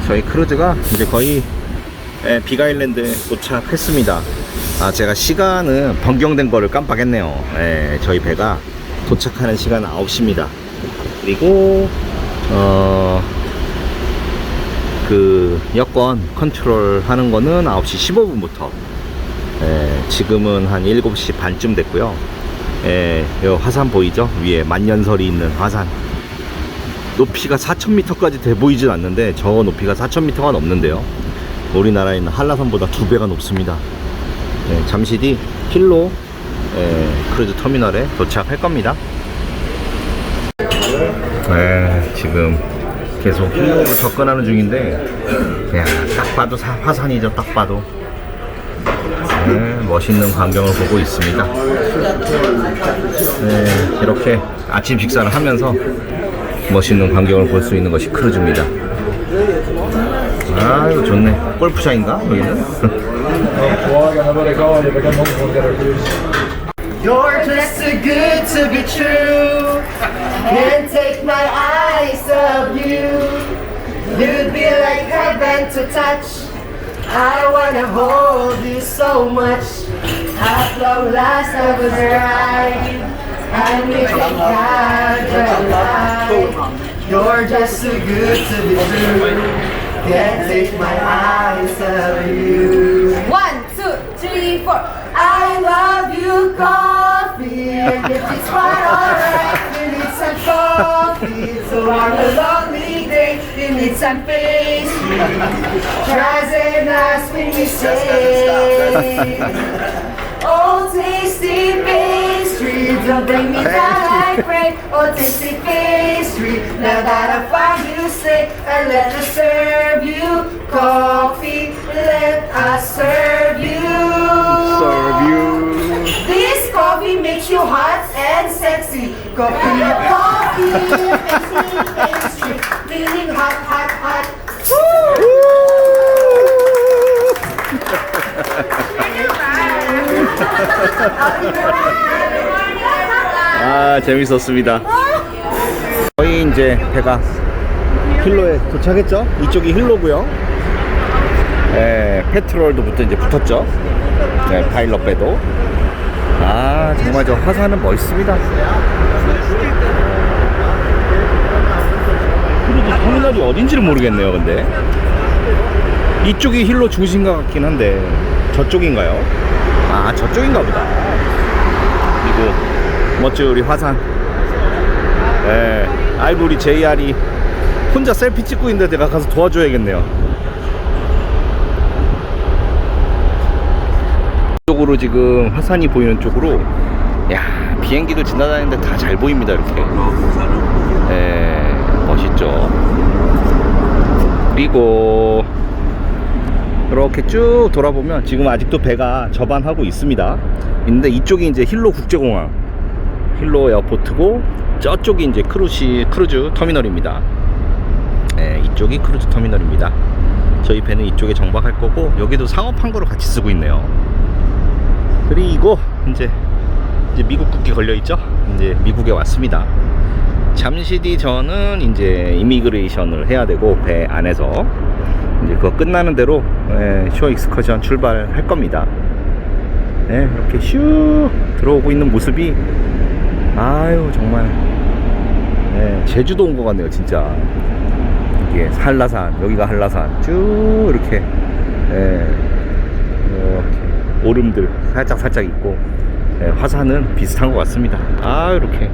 네, 저희 크루즈가 이제 거의 예, 비가일랜드에 도착했습니다. 아, 제가 시간은 변경된 거를 깜빡했네요. 예, 저희 배가 도착하는 시간은 9시입니다. 그리고, 어, 그, 여권 컨트롤 하는 거는 9시 15분부터. 예, 지금은 한 7시 반쯤 됐고요. 예, 요 화산 보이죠? 위에 만년설이 있는 화산. 높이가 4,000m까지 돼 보이진 않는데 저 높이가 4,000m가 넘는데요. 우리나라에 있는 한라산보다 두 배가 높습니다. 네, 잠시 뒤 힐로 예, 크루즈 터미널에 도착할 겁니다. 네, 지금 계속 힐로로 접근하는 중인데, 야, 딱 봐도 사- 화산이죠, 딱 봐도. 네, 멋있는 광경을 보고 있습니다. 네, 이렇게 아침 식사를 하면서 멋있는 광경을 볼 수 있는 것이 크루즈입니다. 아, 이거 좋네. 골프장인가? 여기는? I wish I had your life. You're just too good to be true. Can't take my eyes off you. One, two, three, four. I love you, coffee. And if it's fine, alright, you need some coffee. So on a lonely day, you need some pastry. Tries and ask when you say, Oh, tasty pastry, don't bring me down like rain. Oh, tasty pastry, now that I found you safe, and let us serve you coffee. Let us serve you. Serve you. This coffee makes you hot and sexy. Coffee, coffee, tasty pastry, feeling hot, hot, hot. Woo! 아, 재밌었습니다. 거의 이제 배가 힐로에 도착했죠? 이쪽이 힐로고요. 예, 페트롤도부터 이제 붙었죠. 네, 파일럿 배도. 아, 정말 저 화산은 멋있습니다. 크루즈 터미널이 어딘지를 모르겠네요, 근데. 이쪽이 힐로 중심가 같긴 한데, 저쪽인가요? 아, 저쪽인가 보다. 멋져 우리 화산. 예, 아이고 우리 JR이 혼자 셀피 찍고 있는데 내가 가서 도와줘야겠네요. 쪽으로 지금 화산이 보이는 쪽으로 야 비행기도 지나다니는데 다 잘 보입니다 이렇게. 예, 멋있죠. 그리고 이렇게 쭉 돌아보면 지금 아직도 배가 접안하고 있습니다. 근데 이쪽이 이제 힐로 국제공항, 힐로 에어포트고 저쪽이 이제 크루시 크루즈 터미널입니다. 네, 이쪽이 크루즈 터미널입니다. 저희 배는 이쪽에 정박할 거고 여기도 상업 항구로 같이 쓰고 있네요. 그리고 이제 이제 미국 국기 걸려 있죠? 이제 미국에 왔습니다. 잠시 뒤 저는 이제 이미그레이션을 해야 되고 배 안에서 이제 그거 끝나는 대로 예, 쇼 익스커션 출발할 겁니다. 네, 이렇게 슉 들어오고 있는 모습이 아유 정말. 네, 제주도 온 것 같네요 진짜. 이게 한라산 여기가 한라산. 쭉 이렇게 예, 이렇게 오름들 살짝 살짝 있고 예, 화산은 비슷한 것 같습니다. 아 이렇게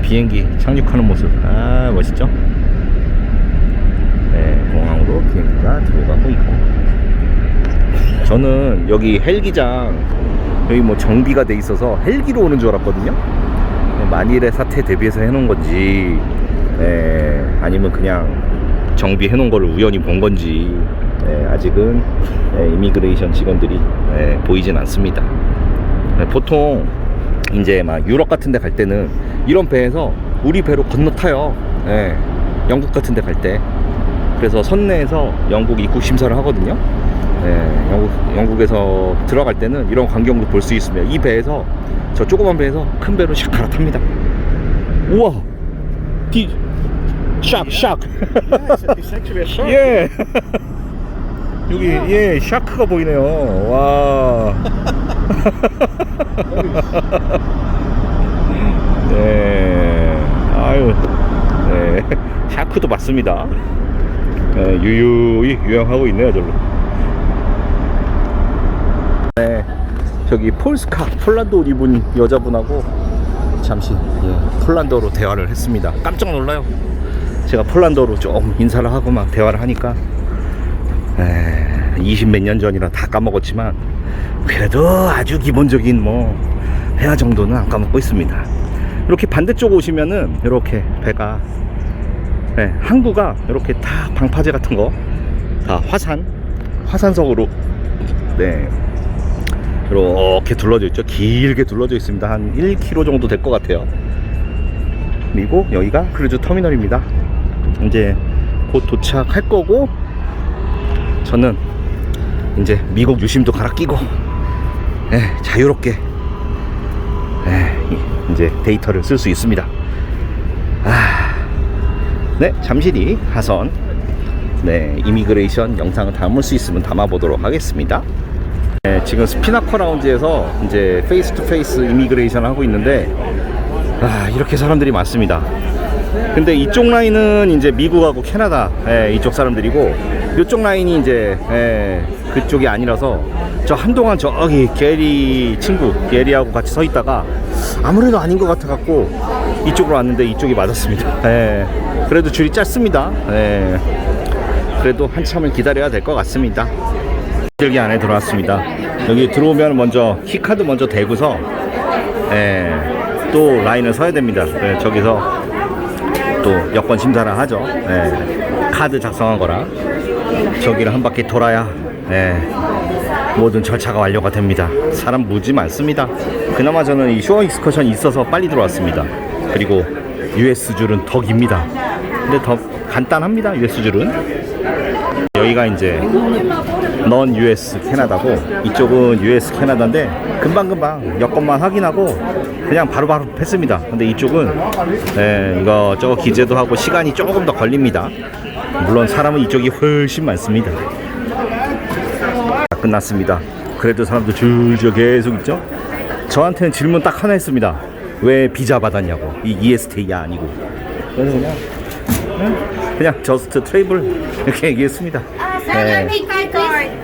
비행기 착륙하는 모습. 아 멋있죠? 네, 공항으로 비행기가 들어가고 있고. 저는 여기 헬기장 여기 뭐 정비가 돼 있어서 헬기로 오는 줄 알았거든요 만일의 사태 대비해서 해놓은 건지 예, 아니면 그냥 정비해 놓은 거를 우연히 본 건지 예, 아직은 예, 이미그레이션 직원들이 예, 보이진 않습니다. 예, 보통 이제 막 유럽 같은 데 갈 때는 이런 배에서 우리 배로 건너타요. 예, 영국 같은 데 갈 때. 그래서 선내에서 영국 입국 심사를 하거든요. 예, 영국, 영국에서 들어갈 때는 이런 광경도 볼 수 있으며 이 배에서 저 조그만 배에서 큰 배로 샥 갈아탑니다 우와 뒤샥 샥. 예. 여기 예 샤크가 보이네요. 와. 네. 아유. 네. 샤크도 맞습니다. 네, 유유히 유행하고 있네요, 저로. 네. 저기 폴스카 폴란드 옷 입은 여자분하고 잠시 예, 폴란드어로 대화를 했습니다. 깜짝 놀라요. 제가 폴란드어로 좀 인사를 하고 막 대화를 하니까 20 몇 년 전이라 다 까먹었지만 그래도 아주 기본적인 뭐 회화 정도는 안 까먹고 있습니다. 이렇게 반대쪽 오시면은 이렇게 배가 네, 항구가 이렇게 다 방파제 같은 거 다 화산 화산석으로 네 이렇게 둘러져 있죠. 길게 둘러져 있습니다. 한 1km 정도 될 것 같아요. 그리고 여기가 크루즈 터미널입니다. 이제 곧 도착할 거고 저는 이제 미국 유심도 갈아 끼고 예, 자유롭게 예, 이- 이제 데이터를 쓸 수 있습니다. 아, 네 잠시뒤 하선 네 이미그레이션 영상을 담을 수 있으면 담아보도록 하겠습니다. 네, 지금 스피나커 라운지에서 이제 페이스 투 페이스 이미그레이션 하고 있는데 아 이렇게 사람들이 많습니다. 근데 이쪽 라인은 이제 미국하고 캐나다 예, 이쪽 사람들이고 이쪽 라인이 이제 예, 그쪽이 아니라서 저 한동안 저기 게리 친구 게리하고 같이 서 있다가 아무래도 아닌 것 같아 갖고 이쪽으로 왔는데 이쪽이 맞았습니다. 예, 그래도 줄이 짧습니다. 예, 그래도 한참을 기다려야 될 것 같습니다. 들기 안에 들어왔습니다. 여기 들어오면 먼저 키카드 먼저 대고서 예, 또 라인을 서야 됩니다. 예, 저기서 또 여권 심사를 하죠. 예, 카드 작성한 거라 저기를 한 바퀴 돌아야 예, 모든 절차가 완료가 됩니다. 사람 무지 많습니다. 그나마 저는 이 쇼어 익스커션이 있어서 빨리 들어왔습니다. 그리고 US 줄은 더 깁니다. 근데 더 간단합니다. US 줄은 여기가 이제 넌 US 캐나다고 이쪽은 US 캐나다인데 금방금방 여권만 확인하고 그냥 바로 바로 했습니다. 근데 이쪽은 네, 이거 저거 기재도 하고 시간이 조금 더 걸립니다. 물론 사람은 이쪽이 훨씬 많습니다. 다 끝났습니다. 그래도 사람들 줄줄 계속 있죠? 저한테는 질문 딱 하나 했습니다. 왜 비자 받았냐고. 이 EST가 아니고. 그래서 그냥 그냥, 그냥 저스트 트레이블 이렇게 얘기했습니다. 네. Key card.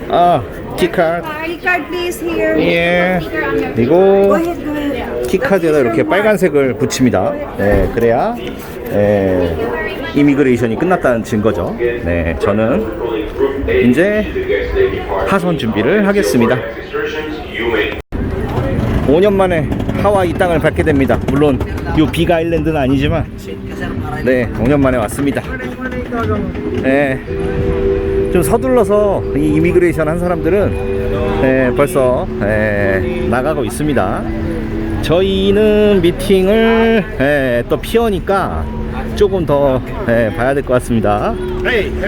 아, 키카드. Key card please here. 예. 그리고. 키카드에다 이렇게 빨간색을 붙입니다. 네, 그래야 예, 이미그레이션이 끝났다는 증거죠. 네, 저는 이제 하선 준비를 하겠습니다. 5년 만에 하와이 땅을 밟게 됩니다. 물론 이빅 아일랜드는 아니지만 네, 5년 만에 왔습니다. 네. 좀 서둘러서 이 이미그레이션 한 사람들은 예, 벌써 예, 나가고 있습니다. 저희는 미팅을 예, 또 피어니까 조금 더 예, 봐야 될 것 같습니다.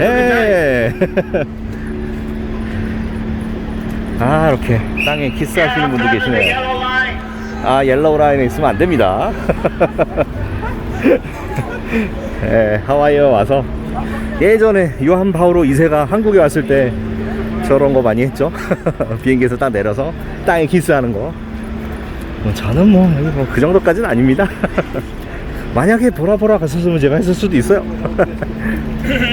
예. 아 이렇게 땅에 키스하시는 분도 계시네요. 아 옐로우 라인에 있으면 안 됩니다. 예, 하와이에 와서 예전에 요한 바오로 2세가 한국에 왔을 때 저런 거 많이 했죠. 비행기에서 딱 내려서 땅에 키스하는 거. 뭐 저는 뭐 여기 뭐그 정도까지는 아닙니다. 만약에 보라보라 갔었으면 제가 했을 수도 있어요.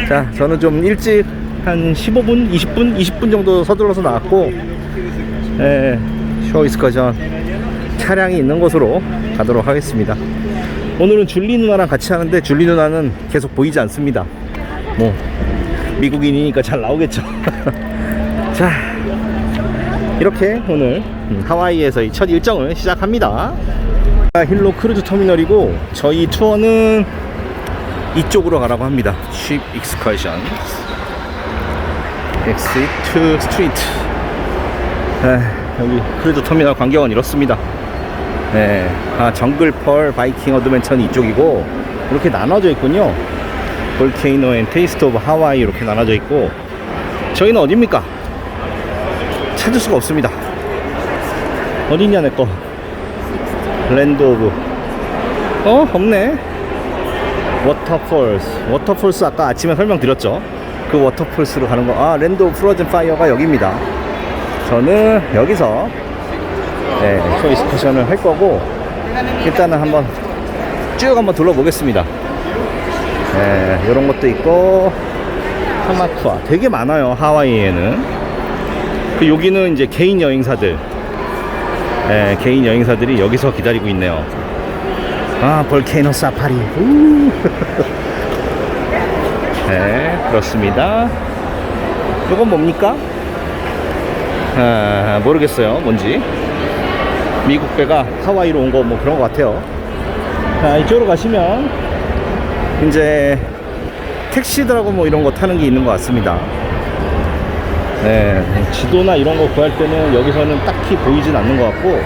자, 저는 좀 일찍 한 15분, 20분, 20분 정도 서둘러서 나왔고, 예, 쇼 이스커전 차량이 있는 곳으로 가도록 하겠습니다. 오늘은 줄리 누나랑 같이 하는데 줄리 누나는 계속 보이지 않습니다. 뭐 미국인이니까 잘 나오겠죠. 자, 이렇게 오늘 음, 하와이에서의 첫 일정을 시작합니다. 힐로 크루즈 터미널이고 저희 투어는 이쪽으로 가라고 합니다. 쉽 익스커션 엑시트 스트리트 에, 여기 크루즈 터미널 광경은 이렇습니다. 네, 아, 정글펄 바이킹 어드벤처는 이쪽이고 이렇게 나눠져 있군요. 볼케이노 앤 테이스트 오브 하와이 이렇게 나눠져 있고 저희는 어딥니까? 찾을 수가 없습니다. 어딨냐 내거 랜드 오브 어? 없네 워터폴스. 워터폴스 아까 아침에 설명드렸죠. 그 워터폴스로 가는 거. 아, 랜드 오브 프로즌 파이어가 여기입니다. 저는 여기서 네, 쇼 익스커션을 할 거고 일단은 한번 쭉 한번 둘러보겠습니다. 네, 이런 것도 있고 하마투아 되게 많아요 하와이에는. 그 여기는 이제 개인 여행사들, 네, 개인 여행사들이 여기서 기다리고 있네요. 아, 볼케이노 사파리. 우. 네, 그렇습니다. 이건 뭡니까? 아, 모르겠어요. 뭔지. 미국 배가 하와이로 온 거 뭐 그런 것 같아요. 자, 이쪽으로 가시면 이제 택시들하고 뭐 이런 거 타는 게 있는 것 같습니다. 네, 지도나 이런 거 구할 때는 여기서는 딱히 보이진 않는 것 같고,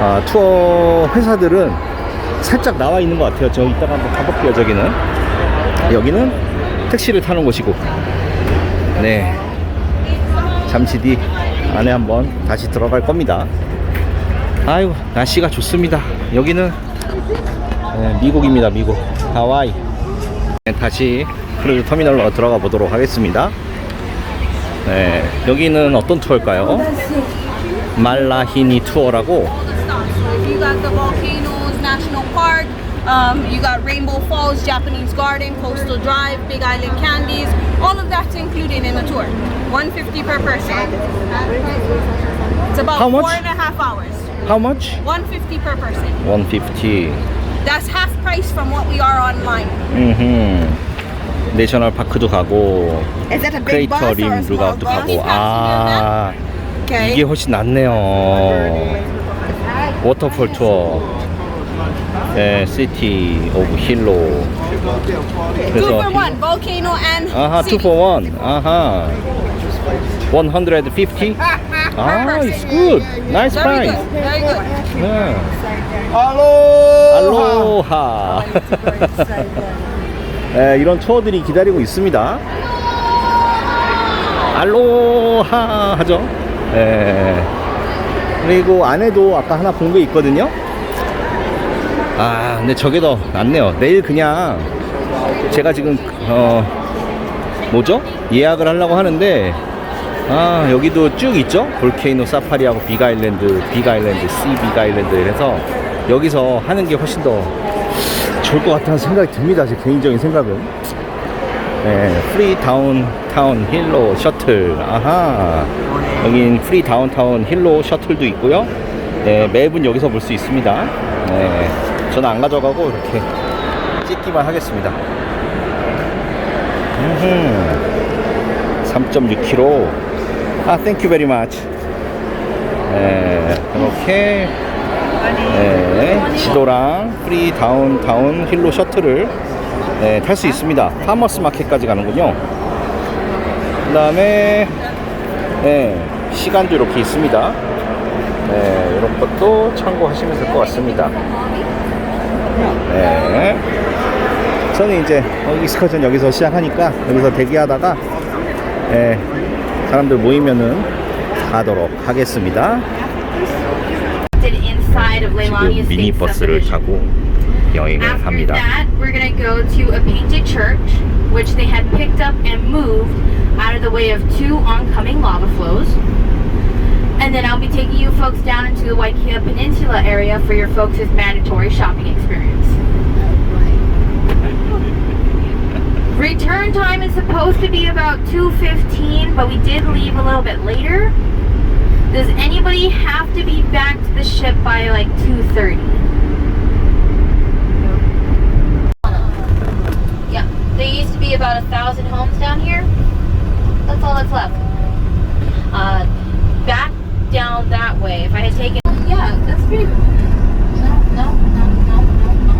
아, 투어 회사들은 살짝 나와 있는 것 같아요. 저 이따가 한번 가볼게요, 저기는. 여기는 택시를 타는 곳이고, 네. 잠시 뒤 안에 한번 다시 들어갈 겁니다. 아이고, 날씨가 좋습니다. 여기는 네, 미국입니다, 미국. 하와이. 네, 다시 크루즈 터미널로 들어가 보도록 하겠습니다. 네, 여기는 어떤 투어일까요? 말라히니 투어라고 um, you got Rainbow Falls, Japanese Garden, Coastal Drive, Big Island Candies, all of that's included in the tour. 150 per person. It's about How much? four and a half hours. How much? 150 per person. 150. That's half price from what we are online. 음흠. 내셔널 파크도 가고 Is it a big bus 크레이터 or a 림 small 루가웃도 bus? 가고 아 Okay. 이게 훨씬 낫네요. 워터폴 투어. 네, 시티 오브 힐로. Two for one, volcano and 아하, city. 2 for 1. 아하. 150? 아, it's good. Nice Very price. good, very good. 네. Hello. 알로하. 네, 이런 투어들이 기다리고 있습니다. 알로하 하죠. 네. 그리고 안에도 아까 하나 본 게 있거든요. 아, 근데 저게 더 낫네요. 내일 그냥 제가 지금 어 뭐죠? 예약을 하려고 하는데 아 여기도 쭉 있죠? 볼케이노 사파리하고 빅아일랜드, 빅아일랜드, 씨 빅아일랜드 이래서 여기서 하는 게 훨씬 더 좋을 것 같다는 생각이 듭니다. 제 개인적인 생각은. 네, 프리 다운타운 힐로 셔틀. 아하. 여긴 프리 다운타운 힐로 셔틀도 있고요. 네, 맵은 여기서 볼 수 있습니다. 네, 저는 안 가져가고 이렇게 찍기만 하겠습니다. 음흠. 3.6km. 아, 땡큐 베리 마치. 네, 이렇게 네, 지도랑 프리 다운타운 힐로 셔틀을 네, 탈 수 있습니다. 파머스 마켓까지 가는군요. 그 다음에 네, 시간도 이렇게 있습니다. 네, 이런 것도 참고하시면 될 것 같습니다. 네. 저는 이제 어, 익스커전 여기서 시작하니까 여기서 대기하다가 네, 사람들 모이면은 가도록 하겠습니다. inside of Leilani 지금 미니버스를 Estate 타고 여행을 After 합니다. that, we're gonna go to a painted church, which they had picked up and moved out of the way of two oncoming lava flows. And then I'll be taking you folks down into the Waikiki Peninsula area for your folks' mandatory shopping experience. Return time is supposed to be about 2.15, but we did leave a little bit later. Does anybody have to be back to the ship by like 2.30? Yeah, there used to be about a thousand homes down here. That's all that's left. Uh, back down that way. If I had taken, yeah, that's pretty. No, no, no, no, no, no.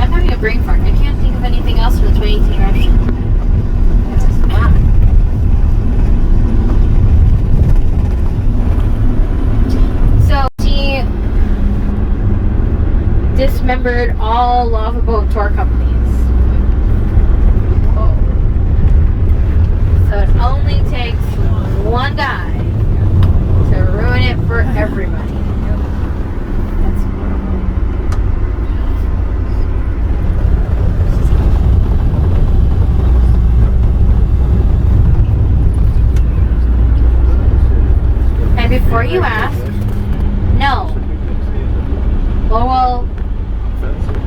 I'm having a brain fart. I can't anything else for the 2018 rush. Ah. So she dismembered all lava boat tour companies. So it only takes one guy to ruin it for everybody. That's before you ask, no. Or well,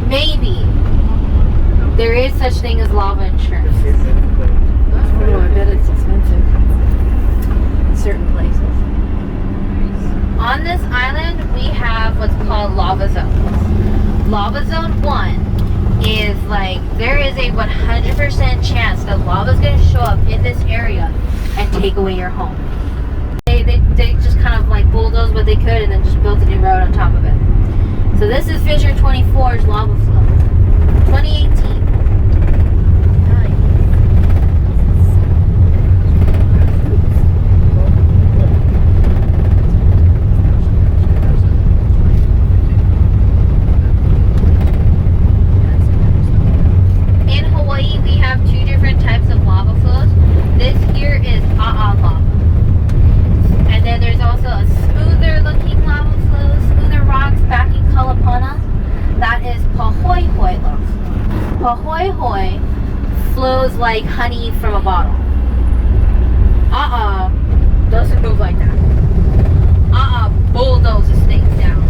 maybe there is such thing as lava insurance. Oh, I bet it's expensive. In certain places. On this island, we have what's called lava zones. Lava zone one is like there is a 100% chance that lava is going to show up in this area and take away your home. They, they, just kind of like bulldozed what they could and then just built a new road on top of it. So this is Fissure 24's lava flow. 2018. In Hawaii, we have two different types of lava flows. This here is A'a lava. Then there's also a smoother looking lava flow, smoother rocks back in Kalapana. That is Pahoehoe lava. Pahoehoe flows like honey from a bottle. Uh-uh doesn't move like that. Uh-uh bulldozes things down.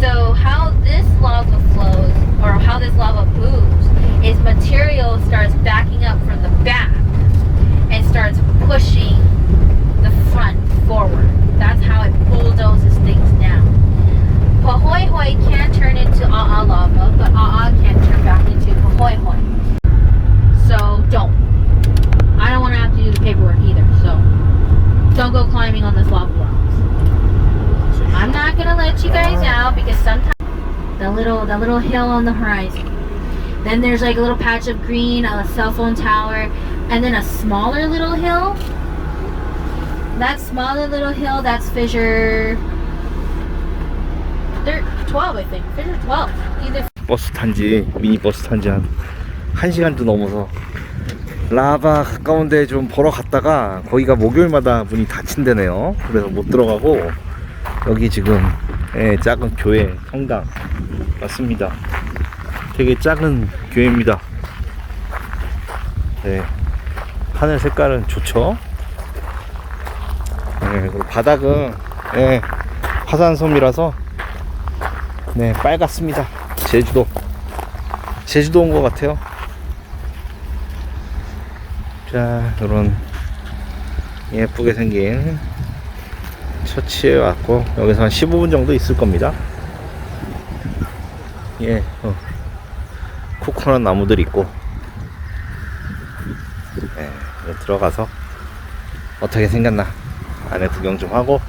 So how this lava flows, or how this lava moves, is material starts backing up from the back and starts pushing the front forward. That's how it bulldozes things down. Pahoehoe can turn into A'a lava, but A'a can't turn back into Pahoehoe. So don't. I don't want to have to do the paperwork either, so don't go climbing on this lava rock. I'm not gonna let you guys out because sometimes the little the little hill on the horizon. Then there's like a little patch of green, a cell phone tower, and then a smaller little hill. That smaller little hill, that's fissure thir- 12, I think. Fissure 12. Either 버스 탄지 미니 버스 탄지 한 1시간도 넘어서 라바 가까운 데 좀 보러 갔다가 거기가 목요일마다 문이 닫힌대네요 그래서 못 들어가고 여기 지금 예, 작은 교회 성당 맞습니다 되게 작은 교회입니다 네, 하늘 색깔은 좋죠? 네, 바닥은 예, 화산섬이라서 네 빨갛습니다. 제주도. 제주도 온 것 같아요. 자 이런 예쁘게 생긴 처치에 왔고 여기서 한 15분 정도 있을 겁니다. 예 어. 코코넛 나무들 있고 예, 이제 들어가서 어떻게 생겼나 안에 구경 좀 하고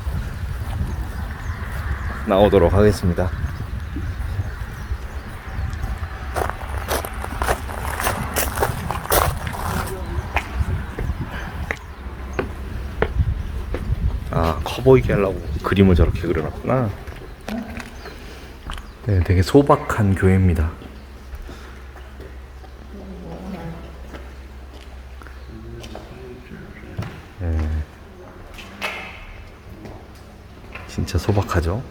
나오도록 하겠습니다 아, 커 보이게 하려고 그림을 저렇게 그려놨구나. 네, 되게 소박한 교회입니다. 소박하죠?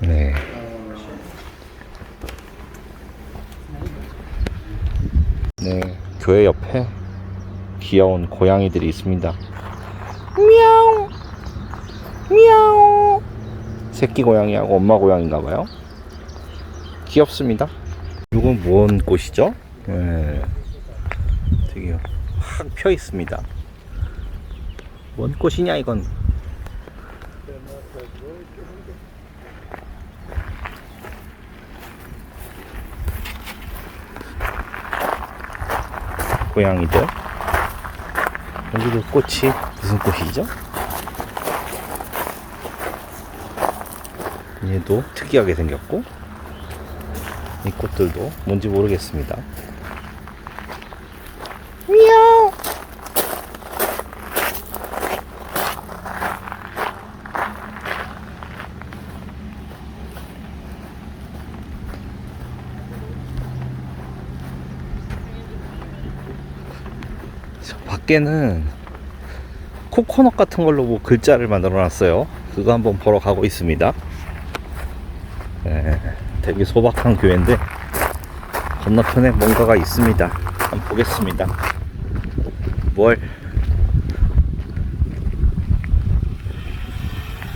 네. 네, 교회 옆에 귀여운 고양이들이 있습니다. 미야옹. 새끼 고양이하고 엄마 고양인가 봐요. 귀엽습니다. 이건 뭔 꽃이죠? 네. 되게 확 펴 있습니다. 뭔 꽃이냐 이건? 고양이들 여기도 꽃이 무슨 꽃이죠? 얘도 특이하게 생겼고 이 꽃들도 뭔지 모르겠습니다 밖에는 코코넛 같은 걸로 뭐 글자를 만들어 놨어요. 그거 한번 보러 가고 있습니다. 네, 되게 소박한 교회인데 건너편에 뭔가가 있습니다. 한번 보겠습니다. 뭘?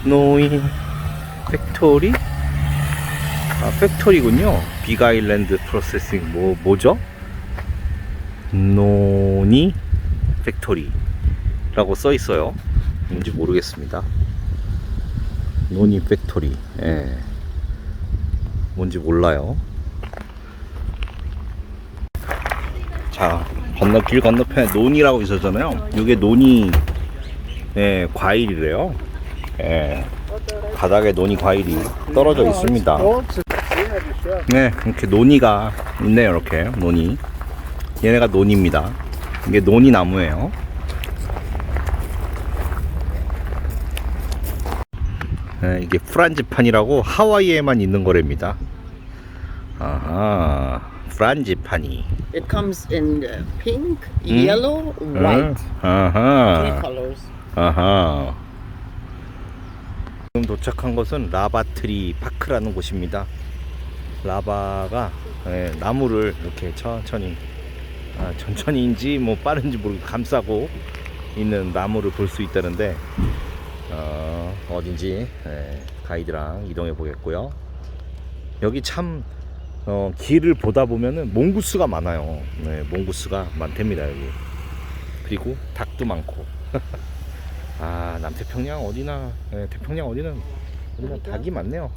노인 팩토리? 아, 팩토리군요. 빅아일랜드 프로세싱 뭐 뭐죠? 노니 팩토리라고 써 있어요. 뭔지 모르겠습니다. 노니 팩토리. 예. 뭔지 몰라요. 자, 건너 길 건너편에 논이라고 있었잖아요. 이게 논이 예, 과일이래요. 예. 바닥에 논이 과일이 떨어져 있습니다. 네, 이렇게 논이가 있네요. 이렇게 논이. 얘네가 논입니다. 이게 논이 나무예요. 이게 프란지판이라고 하와이에만 있는 거랍니다. 아하, 프란지판이. It comes in pink, yellow, white. Three 아하, colors. 아하. 지금 도착한 곳은 라바트리 파크라는 곳입니다. 라바가 예, 나무를 이렇게 천천히 아, 천천히인지 뭐 빠른지 모르고 감싸고 있는 나무를 볼 수 있다는데 어, 어딘지 예, 가이드랑 이동해 보겠고요. 여기 참 어, 길을 보다 보면은 몽구스가 많아요. 네, 몽구스가 많답니다 여기. 그리고 닭도 많고. 아 남태평양 어디나 예, 태평양 어디는 어디나 닭이 많네요.